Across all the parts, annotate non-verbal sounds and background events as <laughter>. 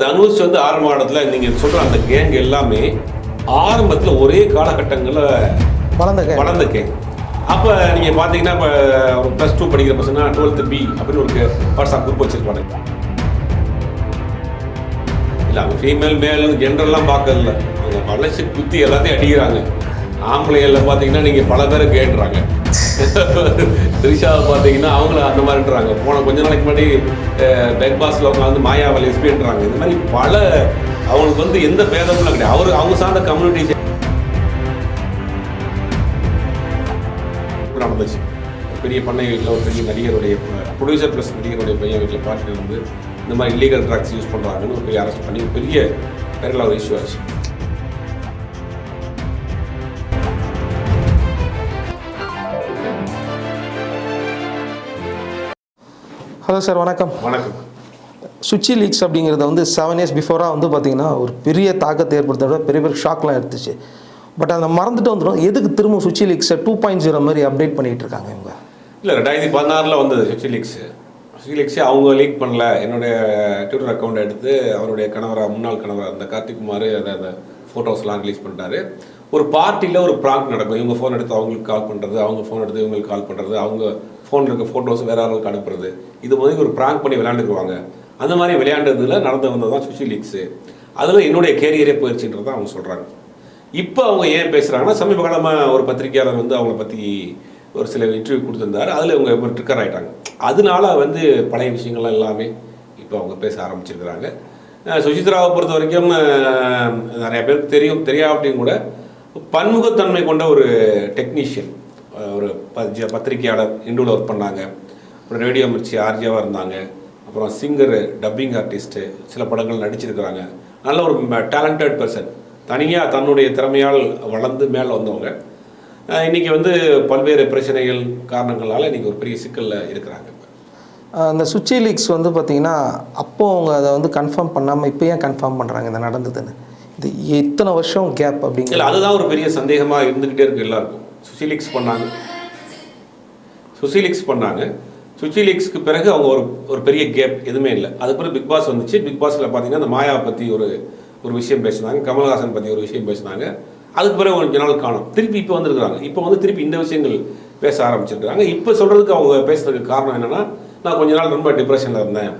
தனுஷ் வந்து ஆரம்ப இடத்துல நீங்க சொல்ற அந்த கேங் எல்லாமே ஆரம்பத்துல ஒரே காலகட்டங்கள்ல வளர்ந்த. வளர்ந்த கேங் அப்ப நீங்க பாத்தீங்கன்னா இப்ப ஒரு பிளஸ் டூ படிக்கிற பசங்க டுவெல்த் பி அப்படின்னு ஒரு வாட்ஸ்அப் குரூப் வச்சிருப்பாங்க. இல்ல அவங்க ஃபீமேல் மேல் ஜென்ரல்லாம் பார்க்கறதில்ல. அவங்க வளர்ச்சி குத்தி எல்லாத்தையும் அடிக்கிறாங்க. ஆம்பளைகளில் பார்த்தீங்கன்னா நீங்கள் பல பேரை கேட்டுறாங்க. த்ரிஷாவை பார்த்தீங்கன்னா அவங்கள அந்த மாதிரின்றாங்க போன கொஞ்ச நாளைக்கு முன்னாடி பெக் பாஸில் அவங்க வந்து மாயாவை எஸ்பின்றாங்க இந்த மாதிரி பல அவங்களுக்கு வந்து எந்த பேதமும் கிடையாது. அவர் அவங்க சார்ந்த கம்யூனிட்டி நடந்துச்சு. பெரிய பண்ணை வீட்டில் ஒரு பெரிய நடிகருடைய ப்ரொடியூசர் ப்ளஸ் நடிகருடைய பையன் வீட்டில் பார்ட்டியில் வந்து இந்த மாதிரி இல்லீகல் ட்ரக்ஸ் யூஸ் பண்ணுறாங்கன்னு ஒரு பெரிய அரெஸ்ட் பண்ணி பெரிய பேரில் ஒரு இஷ்யூ ஆச்சு. ஹலோ சார் வணக்கம். வணக்கம். சுச்சி லீக்ஸ் அப்படிங்கிறத வந்து செவன் இயர்ஸ் பிஃபோராக வந்து பார்த்தீங்கன்னா ஒரு பெரிய தாக்கத்தை ஏற்படுத்த விட பெரிய பெரிய ஷாக்லாம் எடுத்துச்சு. பட் அதை மறந்துட்டு வந்துடும் எதுக்கு திரும்ப சுச்சி லீக்ஸை டூ பாயிண்ட் ஜீரோ மாதிரி அப்டேட் பண்ணிட்டு இருக்காங்க இவங்க? இல்லை ரெண்டாயிரத்தி பதினாறில் வந்தது சுச்சிலிக்ஸ் சுச்சிலிக்ஸே அவங்க லீக் பண்ணல. என்னுடைய ட்விட்டர் அக்கௌண்ட் எடுத்து அவருடைய கணவராக முன்னாள் கணவராக இருந்த கார்த்திக் குமார் அதை அந்த ஃபோட்டோஸ்லாம் ரிலீஸ் பண்ணிட்டாரு. ஒரு பார்ட்டியில் ஒரு ப்ராங்க் நடக்கும். இவங்க ஃபோன் எடுத்து அவங்களுக்கு கால் பண்ணுறது அவங்க ஃபோன் எடுத்து இவங்களுக்கு கால் பண்ணுறது அவங்க ஃபோனில் இருக்க ஃபோட்டோஸ் வேறு ஆளுக்கு அனுப்புறது. இது மாதிரி ஒரு ப்ராங்க் பண்ணி விளையாண்டுக்குவாங்க அந்த மாதிரி விளையாண்டதில் நடந்து வந்தது தான் சுஷி லீக்ஸு அதில் என்னுடைய கேரியரே போயிடுச்சுன்றது அவங்க சொல்கிறாங்க இப்போ அவங்க ஏன் பேசுகிறாங்கன்னா சமீப காலமாக ஒரு பத்திரிகையாளர் வந்து அவங்கள பற்றி ஒரு சில இன்டர்வியூ கொடுத்துருந்தாரு. அதில் இவங்க ட்ரிக்கர் ஆகிட்டாங்க அதனால வந்து பழைய விஷயங்கள் எல்லாமே இப்போ அவங்க பேச ஆரம்பிச்சிருக்கிறாங்க. அஹ் சுசித்ராவை பொறுத்த வரைக்கும் நிறைய பேருக்கு தெரியும். தெரியா அப்படின்னு கூட பன்முகத்தன்மை கொண்ட ஒரு டெக்னீஷியன் ஒரு பத்திரிகையாளர் இண்டுவில் ஒர்க் பண்ணாங்க. அப்புறம் ரேடியோ மிர்ச்சி ஆர்ஜியாவாக இருந்தாங்க. அப்புறம் சிங்கர் டப்பிங் ஆர்டிஸ்ட்டு சில படங்கள் நடிச்சிருக்கிறாங்க. நல்ல ஒரு டேலண்டட் பர்சன் தனியாக தன்னுடைய திறமையால் வளர்ந்து மேலே வந்தவங்க. அஹ் இன்னைக்கு வந்து பல்வேறு பிரச்சனைகள் காரணங்களால் இன்னைக்கு ஒரு பெரிய சிக்கலில் இருக்கிறாங்க. அந்த சுச்சி லீக்ஸ் வந்து பார்த்தீங்கன்னா அப்போ அவங்க அதை வந்து கன்ஃபார்ம் பண்ணாமல் இப்போ ஏன் கன்ஃபார்ம் பண்ணுறாங்க இந்த நடந்ததுன்னு? இது இத்தனை வருஷம் கேப் அப்படிங்கிற அதுதான் ஒரு பெரிய சந்தேகமாக இருந்துக்கிட்டே இருக்கு எல்லாருக்கும். சுசிலிக்ஸ் பண்ணாங்க. சுசிலிக்ஸ் பண்ணாங்க. சுசிலிக்ஸ்க்கு பிறகு அவங்க ஒரு ஒரு பெரிய கேப் எதுவுமே இல்லை. அதுக்கு பிறகு பிக் பாஸ் வந்துச்சு பிக் பாஸில் பார்த்தீங்கன்னா அந்த மாயாவை பற்றி ஒரு ஒரு விஷயம் பேசினாங்க. கமல்ஹாசன் பற்றி ஒரு விஷயம் பேசினாங்க. அதுக்கு பிறகு கொஞ்ச நாள் காணும். திருப்பி இப்போ வந்துருக்குறாங்க. இப்போ வந்து திருப்பி இந்த விஷயங்கள் பேச ஆரம்பிச்சிருக்காங்க இப்போ சொல்கிறதுக்கு அவங்க பேசுறதுக்கு காரணம் என்னென்னா நான் கொஞ்ச நாள் ரொம்ப டிப்ரெஷனில் இருந்தேன்.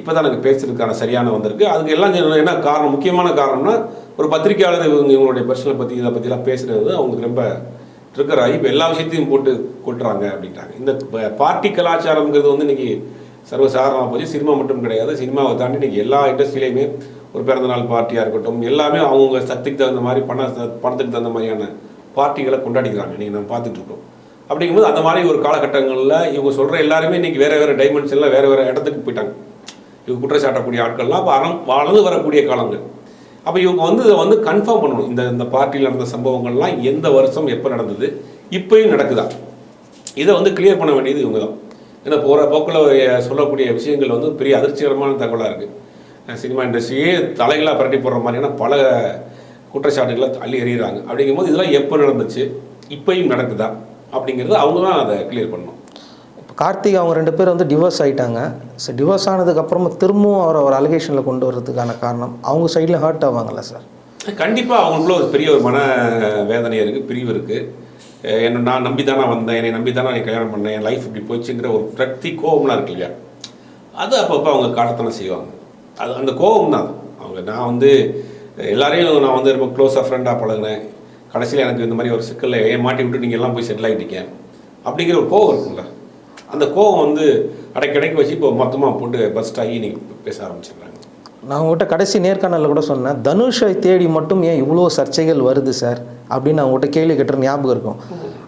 இப்போ தான் எனக்கு பேசுறதுக்கான சரியான வந்திருக்கு. அதுக்கு எல்லாம் என்ன காரணம் முக்கியமான காரணம்னா ஒரு பத்திரிகையாளர் இவங்க இவங்களுடைய பிரச்சனை பற்றி இதை பற்றிலாம் பேசுனது அவங்களுக்கு ரொம்ப இருக்கிறாய் இப்போ எல்லா விஷயத்தையும் போட்டு கொட்டுறாங்க அப்படின்ட்டாங்க. இந்த பார்ட்டி கலாச்சாரம்ங்கிறது வந்து இன்னைக்கு சர்வசாதாரணமாக போச்சு. சினிமா மட்டும் கிடையாது. சினிமாவை தாண்டி இன்னைக்கு எல்லா இண்டஸ்ட்ரியிலையுமே ஒரு பிறந்தநாள் பார்ட்டியாக இருக்கட்டும் எல்லாமே அவங்க சக்திக்கு தகுந்த மாதிரி பண பணத்துக்கு தகுந்த மாதிரியான பார்ட்டிகளை கொண்டாடிக்கிறாங்க. இன்றைக்கி நம்ம பார்த்துட்டு இருக்கோம். அப்படிங்கும்போது அந்த மாதிரி ஒரு காலகட்டங்களில் இவங்க சொல்கிற எல்லாருமே இன்றைக்கி வேறு வேறு டைமென்ஷனில் எல்லாம் வேறு இடத்துக்கு போயிட்டாங்க. இவங்க குற்றச்சாட்டக்கூடிய ஆட்கள்லாம் அப்போ அறம் வளர்ந்து வரக்கூடிய காலங்கள். அப்போ இவங்க வந்து இதை வந்து கன்ஃபார்ம் பண்ணணும். இந்த இந்த பார்ட்டியில் நடந்த சம்பவங்கள்லாம் எந்த வருஷம் எப்போ நடந்தது? இப்பயும் நடக்குதா? இதை வந்து கிளியர் பண்ண வேண்டியது இவங்க தான் ஏன்னா போகிற போக்கில் சொல்லக்கூடிய விஷயங்கள் வந்து பெரிய அதிர்ச்சிகரமான தகவலாக இருக்குது சினிமா இண்டஸ்ட்ரியே தலைகளாக பரட்டி போடுற மாதிரியான பல குற்றச்சாட்டுகளை அள்ளி எறிகிறாங்க. அப்படிங்கும்போது இதெல்லாம் எப்போ நடந்துச்சு? இப்பயும் நடக்குதா? அப்படிங்கிறது அவங்க தான் அதை கிளியர் பண்ணணும். கார்த்திக் அவங்க ரெண்டு பேர் வந்து டிவோர்ஸ் ஆகிட்டாங்க ஸோ டிவோர்ஸ் ஆனதுக்கப்புறமா திரும்பவும் அவரை ஒரு அலிகேஷனில் கொண்டு வர்றதுக்கான காரணம். அவங்க சைடில் ஹர்ட் ஆவாங்கல்ல சார் கண்டிப்பாக அவங்களுக்குள்ள ஒரு பெரிய ஒரு மன வேதனை இருக்குது பிரிவு இருக்குது என்ன நான் நம்பி தானே வந்தேன் என்னை நம்பி தானே நீ கல்யாணம் பண்ணேன் என் லைஃப் இப்படி போச்சுங்கிற ஒரு பிரக்தி கோபம்லாம் இருக்கு இல்லையா? அது அப்பப்போ அவங்க காட்டத்தானே செய்வாங்க. அது அந்த கோபம் தான். அவங்க நான் வந்து எல்லாரையும் நான் வந்து ரொம்ப க்ளோஸாக ஃப்ரெண்டாக பழகினேன். கடைசியில் எனக்கு இந்த மாதிரி ஒரு சிக்கலில் ஏன் மாட்டி விட்டு நீங்கள் எல்லாம் போய் செட்டில் ஆகிட்டீங்க அப்படிங்கிற ஒரு கோபம் இருக்குல்ல அந்த கோபம் வந்து அடைக்கடைக்கு வச்சு இப்போ மொத்தமாக போட்டு பஸ்ட் ஆகி நீங்கள் பேச ஆரம்பிச்சிடுறாங்க. நான் உங்கள்கிட்ட கடைசி நேர்காணலில் கூட சொன்னேன் தனுஷை தேடி மட்டும் ஏன் இவ்வளோ சர்ச்சைகள் வருது சார்? அப்படின்னு நான் உங்கள்கிட்ட கேள்வி கேட்ட ஞாபகம் இருக்கும்.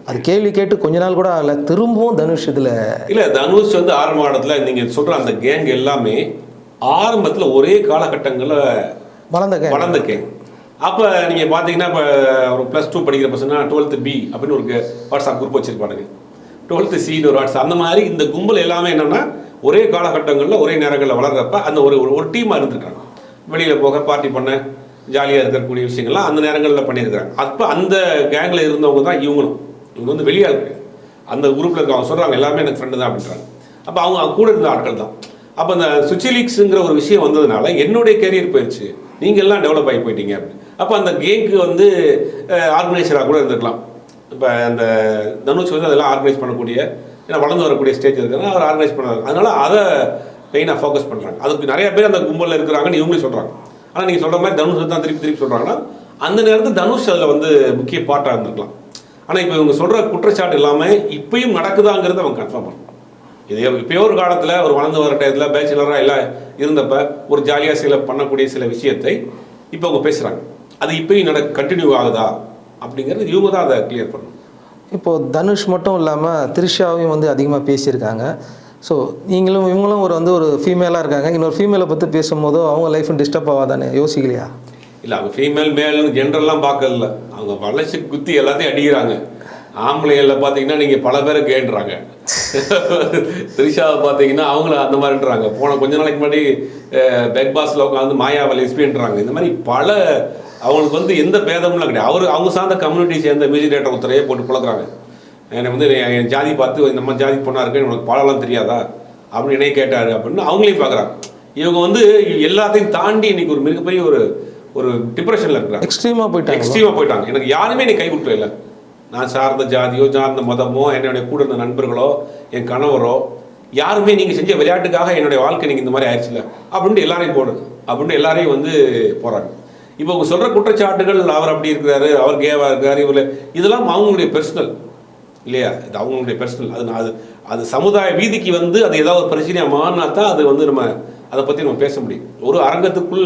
அது கேள்வி கேட்டு கொஞ்ச நாள் கூட ஆகல திரும்பவும் தனுஷ் இதில் இல்ல தனுஷ் வந்து ஆரம்ப இடத்துல நீங்க சொல்ற அந்த கேங் எல்லாமே ஆரம்பத்துல ஒரே காலகட்டங்கள்ல வளர்ந்த gang. வளர்ந்த கேங் அப்ப நீங்க பாத்தீங்கன்னா இப்ப ஒரு பிளஸ் டூ படிக்கிற பசங்க டுவெல்த் பி அப்படின்னு ஒரு வாட்ஸ்அப் குரூப் வச்சிருப்பானுங்க. டுவெல்த்து சின்னு ஒரு அந்த மாதிரி இந்த கும்பல் எல்லாமே என்னென்னா ஒரே காலகட்டங்களில் ஒரே நேரங்களில் வளர்றப்ப அந்த ஒரு ஒரு- ஒரு டீமாக இருந்துருக்காங்க. வெளியில் போக பார்ட்டி பண்ண ஜாலியாக இருக்கக்கூடிய விஷயங்கள்லாம் அந்த நேரங்களில் பண்ணியிருக்கிறாங்க. அப்போ அந்த கேங்கில் இருந்தவங்க தான் இவங்களும். இவங்க வந்து வெளியாளுக்கு அந்த குரூப்பில் இருக்க அவங்க சொல்கிறாங்க எல்லாமே எனக்கு ஃப்ரெண்டு தான் அப்படின்றாங்க. அப்போ அவங்க கூட இருந்த ஆட்கள் தான். அப்போ அந்த சுச்சிலீக்ஸுங்கிற ஒரு விஷயம் வந்ததுனால என்னுடைய கேரியர் போயிடுச்சு நீங்கள் எல்லாம் டெவலப் ஆகி போயிட்டீங்க அப்படின்னு. அப்போ அந்த கேங்க்கு வந்து ஆர்கனைசராக கூட இருந்திருக்கலாம். இப்போ அந்த தனுஷ் வந்து அதெல்லாம் ஆர்கனைஸ் பண்ணக்கூடிய ஏன்னா வளர்ந்து வரக்கூடிய ஸ்டேஜ் இருக்கிறதுனால அவர் ஆர்கனைஸ் பண்ணாங்க அதனால அதை மெயினாக ஃபோக்கஸ் பண்ணுறாங்க அதுக்கு நிறைய பேர் அந்த கும்பலில் இருக்கிறாங்கன்னு இவங்களே சொல்கிறாங்க ஆனால் நீங்கள் சொல்கிற மாதிரி தனுஷ் தான் திருப்பி திருப்பி சொல்கிறாங்கன்னா அந்த நேரத்தில் தனுஷ் அதில் வந்து முக்கிய பாட்டாக இருந்திருக்கலாம். ஆனால் இப்போ இவங்க சொல்கிற குற்றச்சாட்டு இல்லாமல் இப்பயும் நடக்குதாங்கிறத அவங்க கன்ஃபார்ம் பண்ணுறான் இது இப்போயோ ஒரு காலத்தில் ஒரு வளர்ந்து வர டயத்தில் பேச்சுலராக எல்லாம் இருந்தப்ப ஒரு ஜாலியாக சில பண்ணக்கூடிய சில விஷயத்தை இப்போ அவங்க பேசுகிறாங்க அது இப்பயும் நட கண்டினியூ ஆகுதா? அப்படிங்கிறது இவங்க தான் அதை கிளியர் பண்ணணும். இப்போது தனுஷ் மட்டும் இல்லாமல் த்ரிஷாவையும் வந்து அதிகமாக பேசியிருக்காங்க. ஸோ நீங்களும் இவங்களும் ஒரு வந்து ஒரு ஃபீமேலாக இருக்காங்க. இன்னொரு ஃபீமேலை பற்றி பேசும்போதோ அவங்க லைஃப் டிஸ்டர்ப் ஆகாதானே யோசிக்கலையா? இல்லை அவங்க ஃபீமேல் மேல்னு ஜென்ரல்லாம் பார்க்கறதில்ல. அவங்க வளர்ச்சி குத்தி எல்லாத்தையும் அடிக்கிறாங்க. ஆம்பளைகளில் பார்த்தீங்கன்னா நீங்கள் பல பேரை கேட்டுறாங்க. த்ரிஷாவை பார்த்தீங்கன்னா அவங்கள அந்த மாதிரின்றாங்க. போன கொஞ்ச நாளைக்கு முன்னாடி பெக் பாஸில் உட்காந்து மாயாவை லெஸ்பின்றாங்க இந்த மாதிரி பல அவங்களுக்கு வந்து எந்த பேதமும் கிடையாது. அவர் அவங்க சார்ந்த கம்யூனிட்டி சேர்ந்த மியூசிக் டேரக்டர் ஒருத்தரையே போட்டு புழக்கிறாங்க என்னை வந்து என் ஜாதி பார்த்து மாதிரி ஜாதி பொண்ணா இருக்கு உனக்கு பாடலாம் தெரியாதா? அப்படின்னு என்னைய கேட்டாரு. அப்படின்னு அவங்களையும் பார்க்குறாங்க இவங்க வந்து எல்லாத்தையும் தாண்டி இன்னைக்கு ஒரு மிகப்பெரிய ஒரு ஒரு டிப்ரெஷனில் இருக்கிறாங்க. எக்ஸ்ட்ரீமாக போயிட்டாங்க எக்ஸ்ட்ரீமாக போயிட்டாங்க. எனக்கு யாருமே நீ கை கொடுக்கல இல்லை. நான் சார்ந்த ஜாதியோ சார்ந்த மதமோ என்னுடைய கூட இருந்த நண்பர்களோ என் கணவரோ யாருமே நீங்கள் செஞ்ச விளையாட்டுக்காக என்னுடைய வாழ்க்கை நீங்கள் இந்த மாதிரி ஆயிடுச்சுல அப்படின்ட்டு எல்லாரையும் போடுது அப்படின்ட்டு எல்லாரையும் வந்து போகிறாங்க இப்போ அவங்க சொல்கிற குற்றச்சாட்டுகள் அவர் அப்படி இருக்கிறாரு அவர் கேவா இருக்கார் இவர் இதெல்லாம் அவங்களுடைய பர்சனல் இல்லையா? இது அவங்களுடைய பர்சனல் அது அது அது சமுதாய வீதிக்கு வந்து அது ஏதாவது ஒரு பிரச்சனையாக மாறினா தான் அது வந்து நம்ம அதை பற்றி நம்ம பேச முடியும். ஒரு அரங்கத்துக்குள்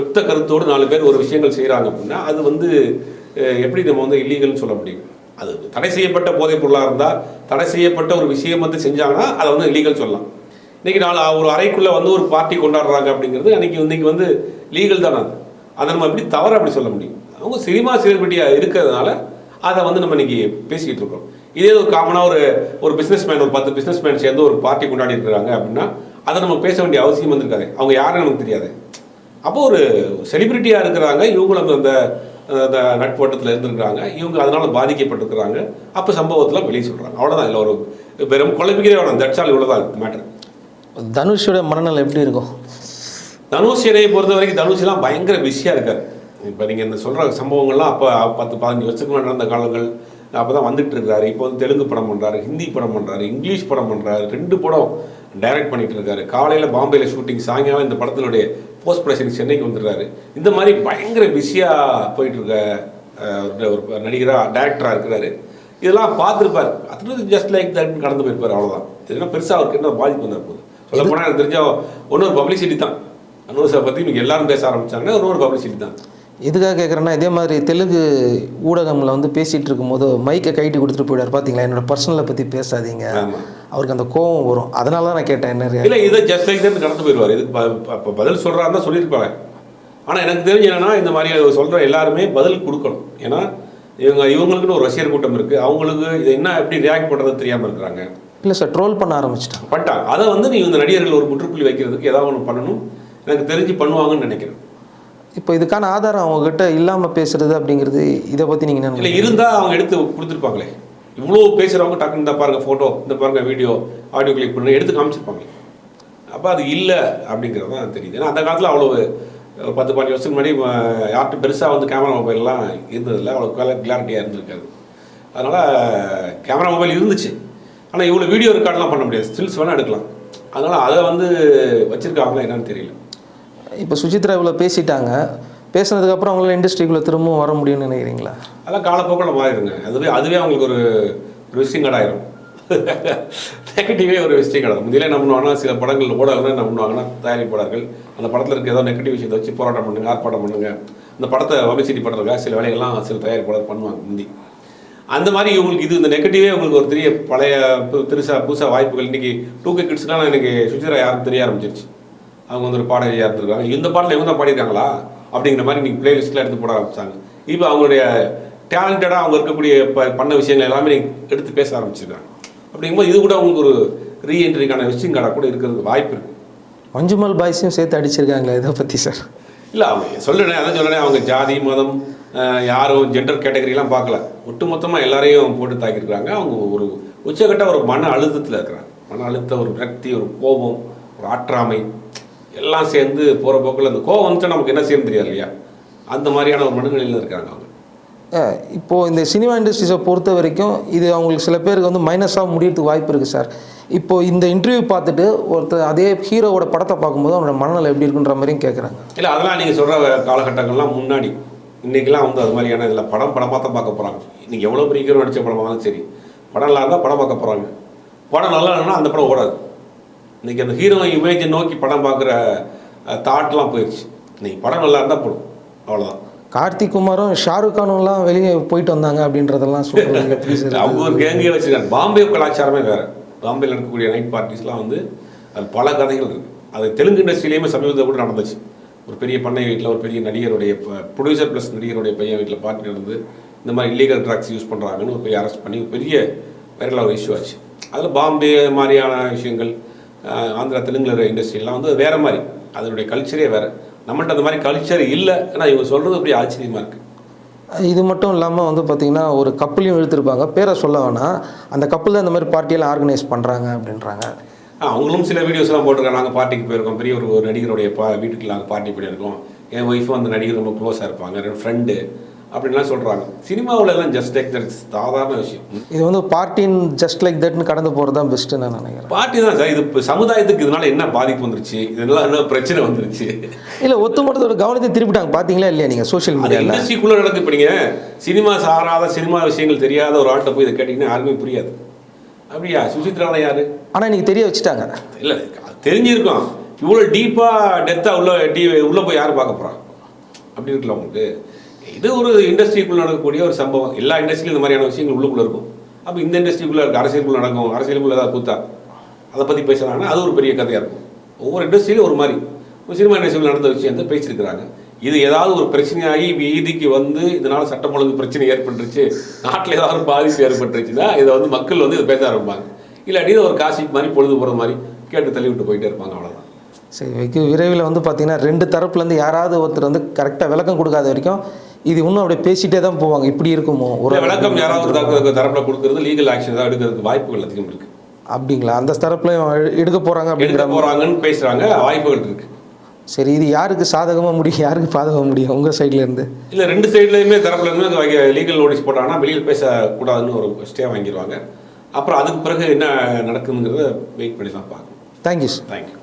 ஒத்த கருத்தோடு நாலு பேர் ஒரு விஷயங்கள் செய்கிறாங்க அப்படின்னா அது வந்து எப்படி நம்ம வந்து இல்லீகல்னு சொல்ல முடியும்? அது தடை செய்யப்பட்ட போதைப் பொருளாக இருந்தால் தடை செய்யப்பட்ட ஒரு விஷயம் வந்து செஞ்சாங்கன்னா அதை வந்து இல்லீகல் சொல்லலாம். இன்றைக்கி நாலு ஒரு அறைக்குள்ளே வந்து ஒரு பார்ட்டி கொண்டாடுறாங்க அப்படிங்கிறது அன்றைக்கி இன்றைக்கி வந்து லீகல் தானே அது. அதை நம்ம எப்படி தவறு அப்படி சொல்ல முடியும். அவங்க சினிமா செலிபிரிட்டியாக இருக்கிறதுனால அதை வந்து நம்ம இன்னைக்கு பேசிக்கிட்டு இருக்கோம் இதே ஒரு காமனாக ஒரு ஒரு பிஸ்னஸ் மேன் ஒரு பத்து பிஸ்னஸ் மேன் சேர்ந்து ஒரு பார்ட்டி கொண்டாடி இருக்கிறாங்க அப்படின்னா அதை நம்ம பேச வேண்டிய அவசியம் வந்திருக்காது. அவங்க யாருன்னு நமக்கு தெரியாது. அப்போ ஒரு செலிபிரிட்டியாக இருக்கிறாங்க இவங்களும் அந்த அந்த நட்போட்டத்தில் இருந்திருக்கிறாங்க இவங்க அதனால் பாதிக்கப்பட்டிருக்கிறாங்க. அப்போ சம்பவத்தில் வெளியே சொல்கிறாங்க அவ்வளோதான் இல்லை ஒரு வெறும் குழப்பிக்கிறே வேணும். தட்சால் இவ்வளோதான் மேட்டர் தனுஷோட மனநிலை எப்படி இருக்கும்? தனுஷ் இடையை பொறுத்த வரைக்கும் தனுஷ்லாம் பயங்கர பிஸியாக இருக்கார். இப்போ நீங்கள் இந்த சொல்கிற சம்பவங்கள்லாம் அப்போ பத்து பதினஞ்சு வருஷத்துக்கு நடந்த காலங்கள் அப்போ தான் வந்துட்டு இருக்காரு. இப்போ வந்து தெலுங்கு படம் பண்ணுறாரு ஹிந்தி படம் பண்ணுறாரு இங்கிலீஷ் படம் பண்ணுறாரு ரெண்டு படம் டைரக்ட் பண்ணிட்டு இருக்காரு. காலையில் பாம்பேயில் ஷூட்டிங் சாயங்காலம் இந்த படத்தினுடைய போஸ்ட் ப்ரொடக்ஷன் சென்னைக்கு வந்துடுறாரு. இந்த மாதிரி பயங்கர பிஸியாக போயிட்டு இருக்க ஒரு நடிகராக டேரக்டராக இருக்கிறாரு. இதெல்லாம் பார்த்துருப்பார். அது ஜஸ்ட் லைக் தட் கடந்து போயிருப்பார் அவ்வளோதான் இதெல்லாம் பெருசாக அவருக்கு என்ன பாதிப்பு வந்துட போகுது சொல்ல போனால் எனக்கு தெரிஞ்ச இன்னொரு பப்ளிசிட்டி தான். அனுஷா பற்றி இன்னைக்கு எல்லாரும் பேச ஆரம்பிச்சாங்கன்னா இன்னொரு பப்ளிசிட்டி தான். எதுக்காக கேட்குறேன்னா இதே மாதிரி தெலுங்கு ஊடகம்ல வந்து பேசிகிட்டு இருக்கும்போது மைக்கை கைட்டி கொடுத்துட்டு போயிடாரு பார்த்தீங்களா என்னோட பர்சனலை பற்றி பேசாதீங்க. அவருக்கு அந்த கோவம் வரும். அதனால தான் நான் கேட்டேன் என்ன இல்லை இதை ஜஸ்ட் லைக் தான் கடந்து போயிடுவார். இதுக்கு ப- ப- ப- பதில் சொல்கிறாருன்னா சொல்லியிருப்பாங்க. ஆனால் எனக்கு தெரிஞ்சு என்னன்னா இந்த மாதிரி சொல்கிற எல்லாருமே பதில் கொடுக்கணும். ஏன்னா இவங்க இவங்களுக்குன்னு ஒரு ரசிகர் கூட்டம் இருக்குது அவங்களுக்கு இது என்ன எப்படி ரியாக்ட் பண்ணுறது தெரியாமல் இருக்கிறாங்க. இல்லை சார் ட்ரோல் பண்ண ஆரம்பிச்சிட்டாங்க. பண்ணிட்டாங்க அதை வந்து நீ இந்த நடிகர்கள் ஒரு முற்றுப்புள்ளி வைக்கிறதுக்கு ஏதாவது ஒன்று பண்ணணும். எனக்கு தெரிஞ்சு பண்ணுவாங்கன்னு நினைக்கிறேன். இப்போ இதுக்கான ஆதாரம் அவங்ககிட்ட இல்லாமல் பேசுறது அப்படிங்கிறது இதை பற்றி நீங்கள் இல்லை இருந்தால் அவங்க எடுத்து கொடுத்துருப்பாங்களே. இவ்வளோ பேசுகிறவங்க டக்குன்னு இந்த பாருங்க ஃபோட்டோ இந்த பாருங்க வீடியோ ஆடியோ கிளிக் பண்ணி எடுத்து காமிச்சிருப்பாங்களே. அப்போ அது இல்லை அப்படிங்கிறது தான் தெரியுது. ஏன்னா அந்த காலத்தில் அவ்வளோ பத்து பதினஞ்சு வருஷத்துக்கு முன்னாடி யார்கிட்ட பெருசாக வந்து கேமரா மொபைல்லாம் இருந்ததில்ல. அவ்வளோ கிளாரிட்டியாக இருந்திருக்காது. அதனால் கேமரா மொபைல் இருந்துச்சு. ஆனால் இவ்வளோ வீடியோ ரெக்கார்ட்லாம் பண்ண முடியாது. ஸ்டில்ஸ் வேணால் எடுக்கலாம். அதனால் அதை வந்து வச்சுருக்காங்களா என்னன்னு தெரியல. இப்போ சுசித்ரா இவ்வளோ பேசிட்டாங்க பேசுனதுக்கப்புறம் அவங்களால இண்டஸ்ட்ரிக்குள்ளே திரும்பவும் வர முடியும்னு நினைக்கிறீங்களா? அதெல்லாம் காலப்போக்கில் மாறிடுங்க. அதுவே அதுவே அவங்களுக்கு ஒரு ஒரு விசிட்டிங் கார்டு ஆயிரும் நெகட்டிவே ஒரு விசிட்டிங் கார்டு முதலே என்ன பண்ணுவாங்கன்னா சில படங்கள் ஓடலாம் என்ன பண்ணுவாங்கன்னா தயாரிப்பாளர்கள் அந்த படத்தில் இருக்க ஏதோ நெகட்டிவ் விஷயத்தை வச்சு போராட்டம் பண்ணுங்க ஆர்ப்பாட்டம் பண்ணுங்க. அந்த படத்தை பப்ளிசிட்டி பண்ணுறதுக்காக சில வேலைகள்லாம் சில தயாரிப்பாளர் பண்ணுவாங்க முந்தி. அந்த மாதிரி இவங்களுக்கு இது இந்த நெகட்டிவே உங்களுக்கு ஒரு பெரிய பழைய பு- புதுசாக வாய்ப்புகள். இன்னைக்கு டூ கே கிட்ஸ்னால் எனக்கு சுச்சிரா யாரும் தெரிய ஆரம்பிச்சிருச்சு. அவங்க வந்து ஒரு பாடகியாக இருந்திருக்காங்க. இந்த பாட்டில் இவங்க தான் பாடியிருக்காங்களா? அப்படிங்கிற மாதிரி நீங்கள் பிளேலிஸ்ட்டில் எடுத்து போட ஆரம்பிச்சாங்க. இப்போ அவங்களுடைய டேலண்டடாக அவங்க இருக்கக்கூடிய ப பண்ண விஷயங்கள் எல்லாமே நீங்க எடுத்து பேச ஆரம்பிச்சிருக்காங்க. அப்படிங்கும்போது இது கூட அவங்களுக்கு ஒரு ரீஎன்ட்ரிக்கான விசிட்டிங் கார்டாக கூட இருக்கிறதுக்கு வாய்ப்பு இருக்குது மஞ்சுமல் பாய்ஸையும் சேர்த்து அடிச்சிருக்காங்களே இதை பற்றி சார்? இல்லை அவங்க சொல்லுனேன் அதான் சொல்லுனேன் அவங்க ஜாதி மதம் யாரும் ஜெண்டர் கேட்டகரிலாம் பார்க்கல. ஒட்டுமொத்தமாக எல்லாரையும் போட்டு தாக்கியிருக்காங்க. அவங்க ஒரு உச்சக்கட்ட ஒரு மன அழுத்தத்தில் இருக்கிறாங்க. மன அழுத்தம் ஒரு விரக்தி ஒரு கோபம் ஒரு ஆற்றாமை எல்லாம் சேர்ந்து போகிற போக்கில் அந்த கோவம் வந்துட்டு நமக்கு என்ன செய்யணும் தெரியாது இல்லையா? அந்த மாதிரியான ஒரு மனநிலையில் இருக்காங்க அவங்க. அஹ் இப்போ இந்த சினிமா இண்டஸ்ட்ரீஸை பொறுத்த வரைக்கும் இது அவங்களுக்கு சில பேருக்கு வந்து மைனஸாக முடியறதுக்கு வாய்ப்பு இருக்குது சார் இப்போ இந்த இன்டர்வியூ பார்த்துட்டு ஒருத்தர் அதே ஹீரோவோட படத்தை பார்க்கும்போது அவனோட மனநிலை எப்படி இருக்குன்ற மாதிரியும் கேட்குறாங்க இல்லை அதெல்லாம் நீங்கள் சொல்கிற காலகட்டங்கள்லாம் முன்னாடி இன்றைக்கெல்லாம் வந்து அது மாதிரியான இதில் படம் படமாக தான் பார்க்க போகிறாங்க இன்றைக்கி எவ்வளோ பெரிய ஹீரோ நடித்த படமாக இருந்தாலும் சரி படம் நல்லா இருந்தால் படம் பார்க்க போகிறாங்க படம் நல்லா இல்லைன்னா அந்த படம் ஓடாது. இன்றைக்கி அந்த ஹீரோ இமேஜை நோக்கி படம் பார்க்குற தாட்லாம் போயிடுச்சு இன்னைக்கு படம் நல்லா இருந்தால் போடும் அவ்வளோதான் கார்த்திக் குமாரும் ஷாருக் கானும்லாம் வெளியே போயிட்டு வந்தாங்க அப்படின்றதெல்லாம் சார் <laughs> அவங்க ஒரு கேங்கே வச்சுருக்காங்க. பாம்பே கலாச்சாரமே வேறு. பாம்பேயில் நடக்கக்கூடிய நைட் பார்ட்டிஸ்லாம் வந்து அது பல கதைகள் இருக்குது அது தெலுங்கு இண்டஸ்ட்ரியிலேயுமே சமீபத்தில் கூட நடந்துச்சு. ஒரு பெரிய பண்ணை வீட்டில் ஒரு பெரிய நடிகருடைய ப்ரொடியூசர் ப்ளஸ் நடிகருடைய பையன் வீட்டில் பார்ட்டி நடந்து இந்த மாதிரி இல்லீகல் ட்ரக்ஸ் யூஸ் பண்ணுறாங்கன்னு ஒரு பெரிய அரெஸ்ட் பண்ணி ஒரு பெரிய வைரலாக ஒரு இஷ்யூ ஆச்சு. அதில் பாம்பே மாதிரியான விஷயங்கள் ஆந்திரா தெலுங்குல இண்டஸ்ட்ரியெல்லாம் வந்து வேறு மாதிரி. அதனுடைய கல்ச்சரே வேறு. நம்மள்ட்ட அந்த மாதிரி கல்ச்சர் இல்லை. ஆனால் இவங்க சொல்கிறது அப்படியே ஆச்சரியமாக இருக்குது இது மட்டும் இல்லாமல் வந்து பார்த்திங்கன்னா ஒரு கப்பலையும் இழுத்துருப்பாங்க. பேரை சொல்ல வேணாம். அந்த கப்பல் தான் இந்த மாதிரி பார்ட்டியெல்லாம் ஆர்கனைஸ் பண்ணுறாங்க அப்படின்றாங்க. அவங்களும் சில வீடியோஸ்லாம் போட்டிருக்காங்க. நாங்கள் பார்ட்டிக்கு போயிருக்கோம். பெரிய ஒரு ஒரு நடிகருடைய பா வீட்டுக்கு நாங்கள் பார்ட்டி பண்ணியிருக்கோம் என் ஒய்ஃபும் அந்த நடிகர் ரொம்ப க்ளோஸாக இருப்பாங்க. ரெண்டு ஃப்ரெண்டு அப்படின்லாம் சொல்கிறாங்க சினிமாவில் எல்லாம் ஜஸ்ட் லைக் தட் சாதாரண விஷயம். இது வந்து பார்ட்டின் ஜஸ்ட் லைக் தட்னு கடந்து போகிறது தான் பெஸ்ட்டு நான் நினைக்கிறேன். பார்ட்டி தான் சார் இது இப்போ சமுதாயத்துக்கு இதனால என்ன பாதிப்பு வந்துருச்சு? இதனால என்ன பிரச்சனை வந்துருச்சு? இல்லை ஒத்துமொத்தத்தோட கவனத்தை திருப்பிட்டாங்க. பார்த்தீங்களா இல்லையா நீங்கள் சோஷியல் மீடியாவில் இண்டஸ்ட்ரிக்குள்ளே நடந்து இப்போ நீங்கள் சினிமா சாராத சினிமா விஷயங்கள் தெரியாத ஒரு ஆள்கிட்ட போய் இதை கேட்டிங்கன்னா யாருமே புரியாது. அப்படியா? சுசித்ராலாம் யாரு? ஆனால் இன்னைக்கு தெரிய வச்சுட்டாங்க. இல்லை தெரிஞ்சிருக்கும். இவ்வளோ டீப்பாக டெத்தாக உள்ள டீ உள்ளே போய் யார் பார்க்க போகிறாங்க அப்படி இருக்குல்ல உங்களுக்கு? இது ஒரு இண்டஸ்ட்ரிக்குள்ளே நடக்கக்கூடிய ஒரு சம்பவம். எல்லா இண்டஸ்ட்ரியிலும் இந்த மாதிரியான விஷயங்கள் உள்ளுக்குள்ளே இருக்கும். அப்போ இந்த இண்டஸ்ட்ரிக்குள்ளே இருக்க அரசியலுக்குள்ளே நடக்கும். அரசியலுக்குள்ளே ஏதாவது கூத்தா அதை பற்றி பேசுகிறாங்கன்னா அது ஒரு பெரிய கதையாக இருக்கும். ஒவ்வொரு இண்டஸ்ட்ரியிலும் ஒரு மாதிரி. ஒரு சினிமா இண்டஸ்ட்ரியில் நடந்த விஷயத்தை பேசியிருக்கிறாங்க. இது ஏதாவது ஒரு பிரச்சனையாகி வீதிக்கு வந்து இதனால் சட்டம் ஒழுங்கு பிரச்சனை ஏற்பட்டுருச்சு. நாட்டில் ஏதாவது பாதிப்பு ஏற்பட்டுருச்சுன்னா இதை வந்து மக்கள் வந்து இதை பேச ஆரம்பிப்பாங்க. இல்லாட்டி இதை ஒரு காசிக்கு மாதிரி பொழுது போகிற மாதிரி கேட்டு தள்ளி விட்டு போயிட்டே இருப்பாங்க அவ்வளோதான் சரி வெகு விரைவில் வந்து பார்த்தீங்கன்னா ரெண்டு தரப்புலேருந்து யாராவது ஒருத்தர் வந்து கரெக்டாக விளக்கம் கொடுக்காத வரைக்கும் இது இன்னும் அப்படியே பேசிட்டே தான் போவாங்க. இப்படி இருக்குமோ? ஒரு விளக்கம் யாராவது தரப்பு- தரப்புல கொடுக்கறது லீகல் ஆக்ஷன் ஏதாவது எடுக்கிறதுக்கு வாய்ப்புகள் அதிகம் இருக்கு. அப்படிங்களா? அந்த தரப்புலையும் எடுக்க போகிறாங்க அப்படிங்கிற எடுக்க போறாங்கன்னு பேசுறாங்க வாய்ப்புகள் இருக்கு. சரி இது யாருக்கு சாதகமாக முடியும்? யாருக்கு பாதகமாக முடியும்? உங்கள் சைட்லேருந்து இல்ல ரெண்டு சைட்லயுமே தரப்புல இருந்து லீகல் நோட்டீஸ் போட்டாங்கன்னா வெளியில் பேசக்கூடாதுன்னு ஒரு ஸ்டே வாங்கிடுவாங்க. அப்புறம் அதுக்கு பிறகு என்ன நடக்குதுங்கிறத வெயிட் பண்ணி தான் பார்க்கணும். Thank you sir thank you